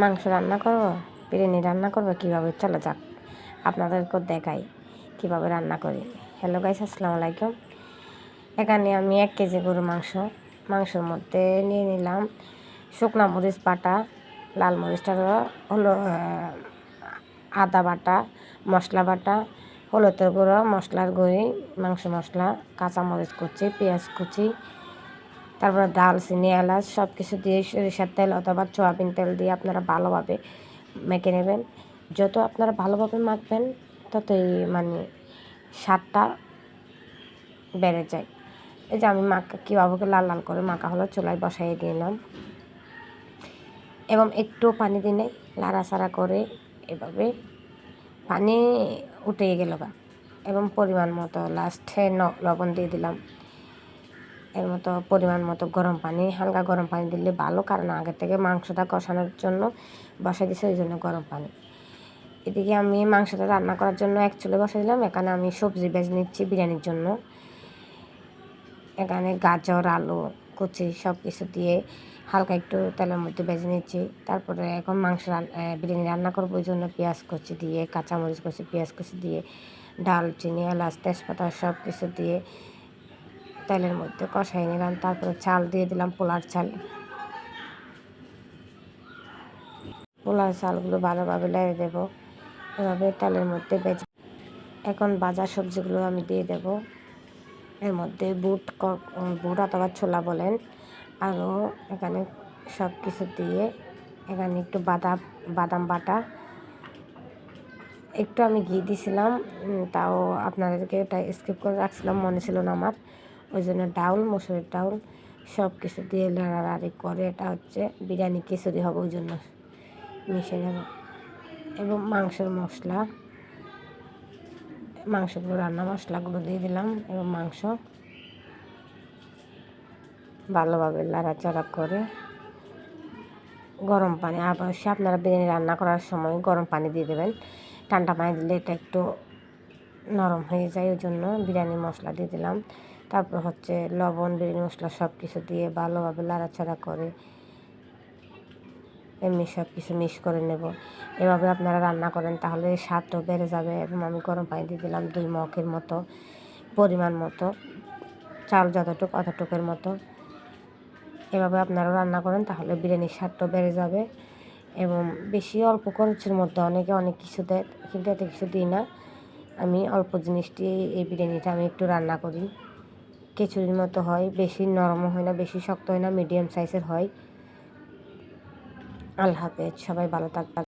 মাংস রান্না করব, বিরিয়ানি রান্না করব, কীভাবে? চলে যাক, আপনাদেরকেও দেখাই, কীভাবে রান্না করি। হ্যালো গাইস আসসালামু আলাইকুম। এখানে আমি এক কেজি গরু মাংস, মাংসের মধ্যে নিয়ে নিলাম শুকনা মরিচ বাটা, লাল মরিচটা হলো আদা বাটা, মশলা বাটা, হলুদের গুঁড়ো, মশলার গুঁড়ি, মাংস মশলা, কাঁচা মরিচ কুচি, পেঁয়াজ কুচি তারপরে দালচিনি, এলাচ সব কিছু দিয়ে সরিষার তেল অথবা সোয়াবিন তেল দিয়ে আপনারা ভালোভাবে মেখে নেবেন। যত আপনারা ভালোভাবে মাখবেন, ততই মানে স্বাদটা বেড়ে যায়। এই যে আমি মাখা কীভাবে লাল লাল করে মাখা হলো, চুলায় বসাই দিলাম। এবং একটু পানি দিনে লাড়াচাড়া করে এভাবে পানি উঠে গেল এবং পরিমাণ মতো লাস্টে ন- লবণ দিয়ে দিলাম। এর মতো পরিমাণ মতো গরম পানি, হালকা গরম পানি দিলে ভালো, কারণ আগে থেকে মাংসটা কষানোর জন্য বসাই দিছে, ওই জন্য গরম পানি। এদিকে আমি মাংসটা রান্না করার জন্য এক চুলে বসাই দিলাম, এখানে আমি সবজি বেজ নিচ্ছি বিরিয়ানির জন্য। এখানে গাজর, আলু, কুচি সব কিছু দিয়ে হালকা একটু তেলের মধ্যে বেজে নিচ্ছি। তারপরে এখন মাংস বিরিয়ানি রান্না করব, ওই জন্য পেঁয়াজ কুচি দিয়ে, কাঁচামরিচ কুচি, পেঁয়াজ কুচি দিয়ে, ডালচিনি, এলাচ, তেজপাতা সব কিছু দিয়ে তেলের মধ্যে কষাই নিলাম, তারপরে চাল দিয়ে দিলাম পোলার চাল। পোলার চালগুলো ভালোভাবে লেড়ে দেবো, এভাবে তেলের মধ্যে বেজে এখন ভাজা সবজিগুলো আমি দিয়ে দেব। এর মধ্যে বুট বুট অথবা ছোলা বলেন, আরও এখানে সব কিছু দিয়ে এখানে একটু বাদাম বাদাম বাটা। একটু আমি ঘি দিছিলাম তাও আপনাদেরকে এটা স্কিপ করে রাখছিলাম, মনে ছিল না আমার। ওই জন্য ডাউল, মসুরের ডাউল সব কিছু দিয়ে লাড়াড়ি করে এটা হচ্ছে বিরিয়ানি খিচুড়ি হবে ওই জন্য মিশে নেব। এবং মাংসের মশলা, মাংসগুলো, রান্না মশলাগুলো দিয়ে দিলাম এবং মাংস ভালোভাবে লাড়াচাড়া করে গরম পানি অবশ্যই আপনারা বিরিয়ানি রান্না করার সময় গরম পানি দিয়ে দেবেন। ঠান্ডা পানি দিলে এটা একটু নরম হয়ে যায়, ওই জন্য বিরিয়ানি মশলা দিয়ে দিলাম। তারপর হচ্ছে লবণ বিরিয়ানি মশলা সব কিছু দিয়ে ভালোভাবে লাড়াচাড়া করে এমনি সব কিছু মিক্স করে নেব। এভাবে আপনারা রান্না করেন তাহলে স্বাদটাও বেড়ে যাবে এবং আমি গরম পানি দিয়ে দিলাম দুই মগের মতো পরিমাণ মতো, চাল যতটুক অতটুকের মতো। এভাবে আপনারা রান্না করেন তাহলে বিরিয়ানির স্বাদটাও বেড়ে যাবে এবং বেশি অল্প খরচের মধ্যে অনেকে অনেক কিছু দেয় কিন্তু এত কিছু দিই না। আমি অল্প জিনিস দিয়ে এই বিরিয়ানিটা আমি একটু রান্না করি। খিচুড়ির মতো হয়, বেশি নরমও হয় না, বেশি শক্ত হয় না মিডিয়াম সাইজের হয়। আল্লাহ হাফেজ, সবাই ভালো থাকবেন।